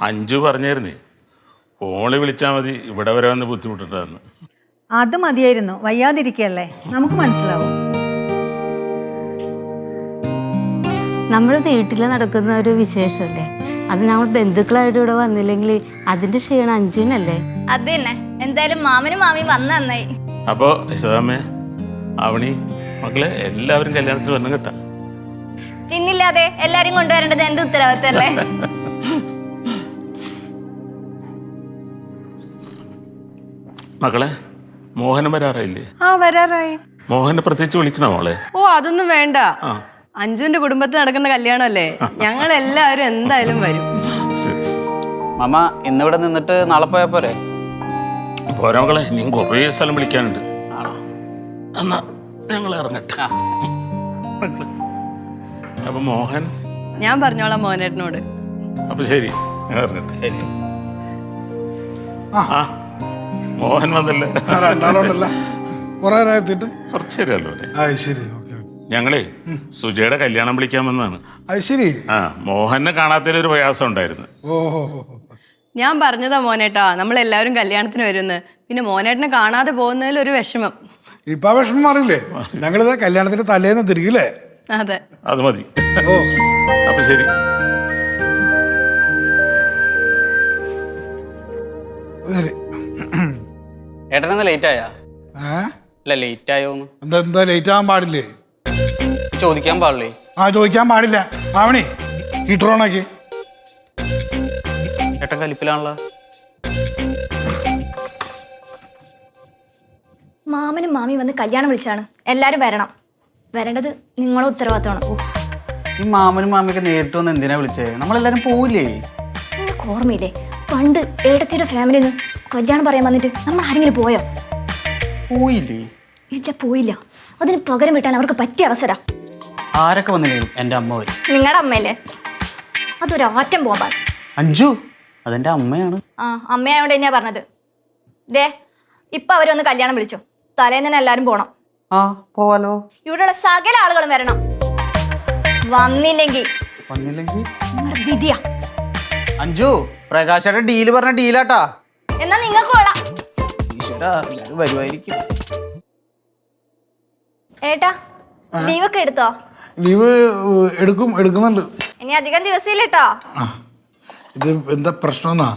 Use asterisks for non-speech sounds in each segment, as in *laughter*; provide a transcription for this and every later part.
അഞ്ചു പറഞ്ഞിരുന്നേ ഫോണിൽ വിളിച്ചാൽ മതി. ഇവിടെ വരെ വന്ന് ബുദ്ധിമുട്ടുണ്ടായിരുന്നു അത് മതിയായിരുന്നു. വയ്യാതിരിക്കല്ലേ നമുക്ക് മനസ്സിലാവും. നമ്മുടെ വീട്ടിൽ നടക്കുന്ന ഒരു വിശേഷമല്ലേ അത് ഞങ്ങൾ ബന്ധുക്കളായിട്ട് ഇവിടെ വന്നില്ലെങ്കിൽ അതിന്റെ ക്ഷീണം അഞ്ചിനല്ലേ? അത് തന്നെ എന്തായാലും മാമനും മാമിയും വന്ന നന്നായി. അപ്പോൾ യശോദാമ്മേ അവണി മക്കളെ എല്ലാവരും കല്യാണത്തിന് വരണം കേട്ടാ. പിന്നില്ലാതെ എല്ലാരും കൊണ്ടുവരേണ്ടത് എന്റെ ഉത്തരവാദിത്തല്ലേ *laughs* മക്കളെ മോഹനം വരാറായില്ലേ? ആ വരാറായി. മോഹനെ പ്രത്യേകിച്ച് വിളിക്കണോ മോളെ? ഓ അതൊന്നും വേണ്ട. ആ. അഞ്ജുവിന്റെ കുടുംബത്തിൽ നടക്കുന്ന കല്യാണമല്ലേ? ഞങ്ങൾ എല്ലാവരും എന്തായാലും വരും. ശരി, ശരി. മാമ ഇന്നിവിടെ നിന്നിട്ട് നാളെ പോയാ പോരെ? പോരാ മകളെ നീ കുറേ സ്ഥലം വിളിക്കാനുണ്ട്. എന്നാ ഞങ്ങൾ ഇറങ്ങട്ടെ. മക്കളെ. അപ്പൊ മോഹൻ? ഞാൻ പറഞ്ഞോളാം മോനേട്ടനോട് അപ്പൊ ശരി ഞങ്ങൾ ഇറങ്ങട്ടെ. ആ. മോഹൻ വന്നല്ലേ. രണ്ടാളുണ്ടല്ല. കുറെ നേരം എത്തിയിട്ട് കുറച്ച് നേരമല്ലോ അല്ലേ അത് ശരി ഓക്കെ ഓക്കെ. ഞങ്ങളേ സുജയുടെ കല്യാണം വിളിക്കാൻ വന്നാണ് അത് ശരി. ആ മോഹനെ കാണാത്തതിൽ ഒരു പ്രയാസം ഉണ്ടായിരുന്നു. ഞാൻ പറഞ്ഞതാ മോനേട്ടാ നമ്മൾ എല്ലാവരും കല്യാണത്തിന് വരുന്നത് പിന്നെ മോനേട്ടനെ കാണാതെ പോകുന്നതിൽ ഒരു വിഷമം. ഇപ്പൊ ആ വിഷമം മാറിയില്ലേ ഞങ്ങളിത് കല്യാണത്തിന്റെ തലേന്ന് തിരികില്ലേ? അതെ. അത് മതി. ഓ. അപ്പൊ ശരി. ശരി. ഏട്ടനെന്ന് ലേറ്റ് ആയാ? ഏ? അല്ല ലേറ്റ് ആയോന്ന്. എന്താ എന്താ ലേറ്റ് ആവാൻ പാടില്ലേ? ചോദിക്കാൻ പാടില്ലേ? ആ ചോദിക്കാൻ പാടില്ല. ആവണി ഹീറ്ററോണാക്കി ഏട്ടൻ കലിപ്പിലാണല്ലോ. മാമനും മാമി വന്ന് കല്യാണം വിളിച്ചാണ്. എല്ലാരും വരണം. വരേണ്ടത് നിങ്ങളെ ഉത്തരവാദിത്തമാണ്. ഓ, ഈ മാമനും മാമിയൊക്കെ നേരിട്ട് വന്ന് എന്തിനാ വിളിച്ചേ? നമ്മളെല്ലാരും പോവില്ലേ? നിനക്ക് ഓർമ്മയില്ലേ? പണ്ട് ഏടത്തിയുടെ ഫാമിലിന്ന് കല്യാണം പറയാൻ വന്നിട്ട് നമ്മൾ ആരെങ്കിലും പോയോ? പോയില്ലേ? ഇല്ല പോയില്ല. അതിന് പകരം വിട്ടാൽ അവർക്ക് പറ്റിയ അവസര. ആരൊക്കെ വന്നില്ലേ? എന്റെ അമ്മ വരും. നിങ്ങളുടെ അമ്മയല്ലേ? അതൊരു ആറ്റം പോകാൻ അഞ്ചു അതെന്റെ അമ്മയാണ്. ആ അമ്മയായോണ്ട് തന്നെയാ പറഞ്ഞത്. ദേ ഇപ്പൊ അവരൊന്ന് കല്യാണം വിളിച്ചോ. തലേന്ന് തന്നെ എല്ലാരും പോണം. ആ പോവാലോ. ഇവിടെയുള്ള സകല ആളുകളും വരണം. വന്നില്ലെങ്കിൽ വന്നില്ലെങ്കിൽ നിങ്ങളുടെ വിധിയാ. അഞ്ചു പ്രകാശയുടെ ഡീൽ പറഞ്ഞ ഡീലാട്ടാ. ഈശ്വരാ എല്ലാരും വരുമായിരിക്കും ഏട്ടാ ലീവൊക്കെ എടുത്തോ? ലീവ് എടുക്കും എടുക്കുന്നുണ്ട്. ഇനി അധികം ഇത് എന്താ പ്രശ്നമെന്നാ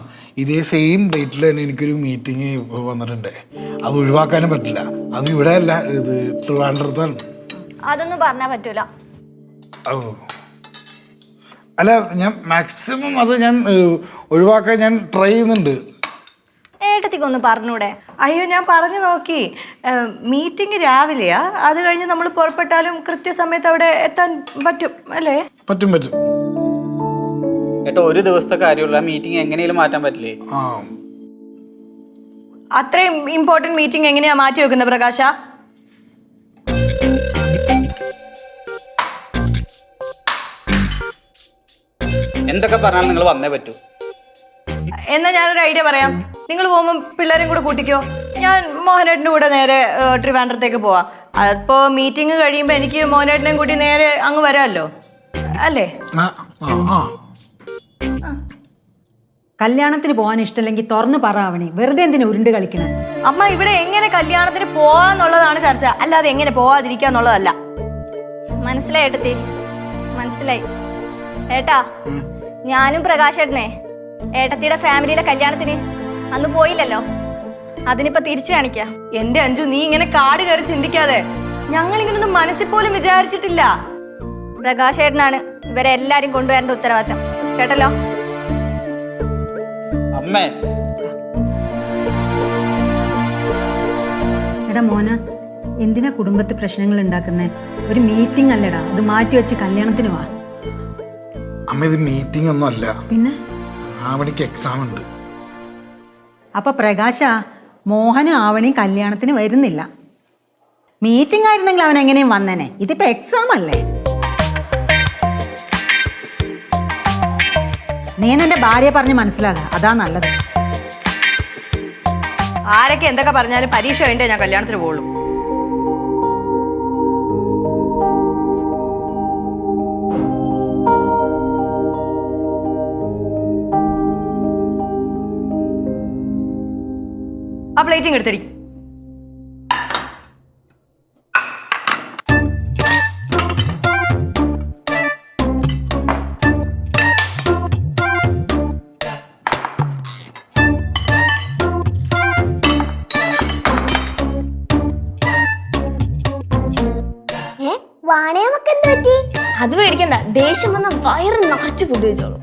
ഇതേ സെയിം ഡേറ്റിൽ തന്നെ എനിക്കൊരു മീറ്റിംഗ് വന്നിട്ടുണ്ട്. അത് ഒഴിവാക്കാനും പറ്റില്ല. അത് ഇവിടെ അല്ല ഇത് ട്രിവാൻഡ്രത്താണ് അതൊന്നും പറഞ്ഞാ പറ്റൂല. ഓ അല്ല ഞാൻ മാക്സിമം അത് ഞാൻ ഒഴിവാക്കാൻ ഞാൻ ട്രൈ ചെയ്യുന്നുണ്ട്. ഏട്ടത്തിക്ക് ഒന്ന് പറഞ്ഞൂടെ? അയ്യോ ഞാൻ പറഞ്ഞു നോക്കി. മീറ്റിംഗ് രാവിലെയാ. അത് കഴിഞ്ഞ് നമ്മൾ പുറപ്പെട്ടാലും കൃത്യസമയത്ത് അവിടെ എത്താൻ പറ്റും അല്ലേ? പറ്റും പറ്റും. കേട്ടോ ഒരു ദിവസത്തെ കാര്യമുള്ള. മീറ്റിംഗ് എങ്ങനെയും മാറ്റാൻ പറ്റില്ലേ? അത്രയും ഇമ്പോർട്ടന്റ് മീറ്റിംഗ് എങ്ങനെയാ മാറ്റി വെക്കുന്നത് പ്രകാശ? എന്തൊക്കെ പറഞ്ഞാലും നിങ്ങൾ വന്നേ പറ്റൂ. എന്നാ ഞാനൊരു ഐഡിയ പറയാം. നിങ്ങൾ പോകുമ്പോൾ പിള്ളേരും കൂടെ കൂട്ടിക്കോ. ഞാൻ മോഹനേട്ടന്റെ കൂടെ നേരെ ട്രിവാൻഡ്രത്തേക്ക് പോവാം. അപ്പോൾ മീറ്റിംഗ് കഴിയുമ്പോൾ എനിക്ക് മോഹനേട്ടനെയും കൂട്ടി നേരെ അങ്ങ് വരാമല്ലോ. അല്ലേ? കല്യാണത്തിന് പോകാൻ ഇഷ്ടമല്ലെങ്കിൽ തുറന്നു പറ വെറുതെ എന്തിനു ഉരുണ്ട് കളിക്കണേ? അമ്മ ഇവിടെ എങ്ങനെ കല്യാണത്തിന് പോവാന്നുള്ളതാണ് ചർച്ച. അല്ലാതെ എങ്ങനെ പോവാതിരിക്കുക എന്നുള്ളതല്ല. മനസ്സിലായി ഏട്ടത്തി. മനസ്സിലായി. ഏട്ടാ ഞാനും പ്രകാശേട്ടനെ. ഏട്ടത്തിയുടെ ഫാമിലിയിലെ കല്യാണത്തിന് അന്ന് പോയില്ലല്ലോ. അതിനിപ്പോ തിരിച്ചു കാണിക്കാം. എന്റെ അഞ്ചു നീ ഇങ്ങനെ കാട് കയറി ചിന്തിക്കാതെ ഞങ്ങൾ ഇങ്ങനൊന്നും മനസ്സിൽ പോലും വിചാരിച്ചിട്ടില്ല. ഇവരെ എല്ലാരും കൊണ്ടുവരേണ്ട ഉത്തരവാദിത്തം. കേട്ടല്ലോ? അമ്മേ. എടാ മോന എന്തിനാ കുടുംബത്തിൽ പ്രശ്നങ്ങൾ ഉണ്ടാക്കുന്നേ? ഒരു മീറ്റിംഗ് അല്ലടാ അത് മാറ്റി വെച്ച് കല്യാണത്തിന് വാ. അമ്മ ഇത് മീറ്റിംഗ് ഒന്നും അല്ല. പിന്നെ? ആവണിക്ക് എക്സാം ഉണ്ട്. അപ്പൊ പ്രകാശ മോഹനും ആവണിയും കല്യാണത്തിന് വരുന്നില്ല. മീറ്റിംഗ് ആയിരുന്നെങ്കിൽ അവൻ എങ്ങനെയും വന്നേനെ. ഇതിപ്പോ എക്സാം അല്ലേ? നീ എന്നെ ഭാര്യയെ പറഞ്ഞ് മനസ്സിലാകുക അതാ നല്ലത്. ആരൊക്കെ എന്തൊക്കെ പറഞ്ഞാലും പരീക്ഷ കഴിഞ്ഞിട്ടേ ഞാൻ കല്യാണത്തിന് പോകുള്ളൂ ആ പ്ലേറ്റിംഗ് എടുത്തടി. വാണയമൊക്കെ എന്ത് പറ്റി? അത് പേടിക്കണ്ട ദേഷ്യം വന്ന വയറ് നിറച്ച് ഫുഡ് വെച്ചോളൂ